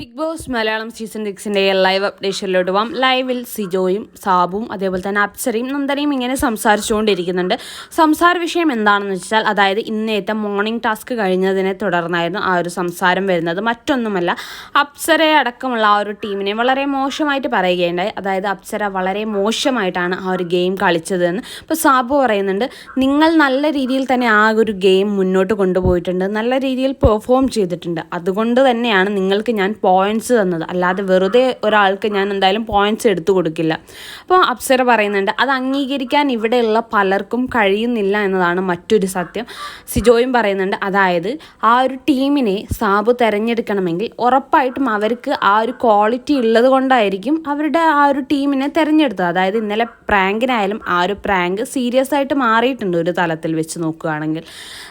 Big Boss Malayalam season സിക്സിന്റെ live അപ്ഡേഷനിലോട്ട് പോകാം ലൈവിൽ സിജോയും സാബും അതേപോലെ തന്നെ അപ്സരയും നന്ദനയും ഇങ്ങനെ സംസാരിച്ചുകൊണ്ടിരിക്കുന്നുണ്ട്. സംസാര വിഷയം എന്താണെന്ന് വെച്ചാൽ അതായത് ഇന്നേത്തെ മോർണിംഗ് ടാസ്ക് കഴിഞ്ഞതിനെ തുടർന്നായിരുന്നു ആ ഒരു സംസാരം വരുന്നത്. മറ്റൊന്നുമല്ല അപ്സരയെ അടക്കമുള്ള ആ ഒരു ടീമിനെ വളരെ മോശമായിട്ട് പറയുകയുണ്ടായി. അതായത് അപ്സര വളരെ മോശമായിട്ടാണ് ആ ഒരു ഗെയിം കളിച്ചതെന്ന്. ഇപ്പോൾ സാബു പറയുന്നുണ്ട് നിങ്ങൾ നല്ല രീതിയിൽ തന്നെ ആ ഒരു ഗെയിം മുന്നോട്ട് കൊണ്ടുപോയിട്ടുണ്ട്. നല്ല രീതിയിൽ പെർഫോം ചെയ്തിട്ടുണ്ട്. അതുകൊണ്ട് തന്നെയാണ് നിങ്ങൾക്ക് ഞാൻ പോയിന്റ്സ് തന്നത്. അല്ലാതെ വെറുതെ ഒരാൾക്ക് ഞാൻ എന്തായാലും പോയിന്റ്സ് എടുത്തു കൊടുക്കില്ല. അപ്പോൾ അപ്സര പറയുന്നുണ്ട് അത് അംഗീകരിക്കാൻ ഇവിടെയുള്ള പലർക്കും കഴിയുന്നില്ല എന്നതാണ് മറ്റൊരു സത്യം. സിജോയും പറയുന്നുണ്ട് അതായത് ആ ഒരു ടീമിനെ സാബു തിരഞ്ഞെടുക്കണമെങ്കിൽ ഉറപ്പായിട്ടും അവർക്ക് ആ ഒരു ക്വാളിറ്റി ഉള്ളത് കൊണ്ടായിരിക്കും അവരുടെ ആ ഒരു ടീമിനെ തിരഞ്ഞെടുത്തത്. അതായത് ഇന്നലെ പ്രാങ്കിനായാലും ആ ഒരു പ്രാങ്ക് സീരിയസ് ആയിട്ട് മാറിയിട്ടുണ്ട് ഒരു തലത്തിൽ വെച്ച് നോക്കുകയാണെങ്കിൽ.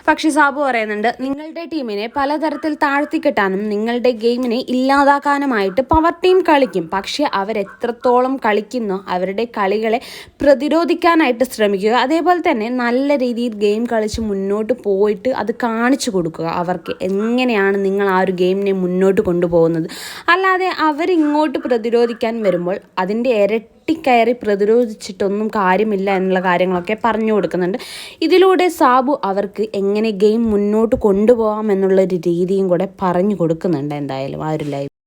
പക്ഷേ സാബു പറയുന്നുണ്ട് നിങ്ങളുടെ ടീമിനെ പലതരത്തിൽ താഴ്ത്തിക്കെട്ടാനും നിങ്ങളുടെ ഗെയിമിനെ ഇല്ലാതാക്കാനുമായിട്ട് പവർ ടീം കളിക്കും. പക്ഷേ അവരെത്രത്തോളം കളിക്കുന്നു അവരുടെ കളികളെ പ്രതിരോധിക്കാനായിട്ട് ശ്രമിക്കുക അതേപോലെ തന്നെ നല്ല രീതിയിൽ ഗെയിം കളിച്ച് മുന്നോട്ട് പോയിട്ട് അത് കാണിച്ചു കൊടുക്കുക. അവർക്ക് എങ്ങനെയാണ് നിങ്ങൾ ആ ഒരു ഗെയിമിനെ മുന്നോട്ട് കൊണ്ടുപോകുന്നത്? അല്ലാതെ അവരിങ്ങോട്ട് പ്രതിരോധിക്കാൻ വരുമ്പോൾ അതിന്റെ ഇരട്ടിക്കയറി പ്രതിരോധിച്ചിട്ടൊന്നും കാര്യമില്ല എന്നുള്ള കാര്യങ്ങളൊക്കെ പറഞ്ഞു കൊടുക്കുന്നുണ്ട്. ഇതിലൂടെ സാബു അവർക്ക് എങ്ങനെ ഗെയിം മുന്നോട്ട് കൊണ്ടുപോകാം എന്നുള്ളൊരു രീതിയും കൂടെ പറഞ്ഞു കൊടുക്കുന്നുണ്ട് എന്തായാലും ആ ഒരു ലൈവ്.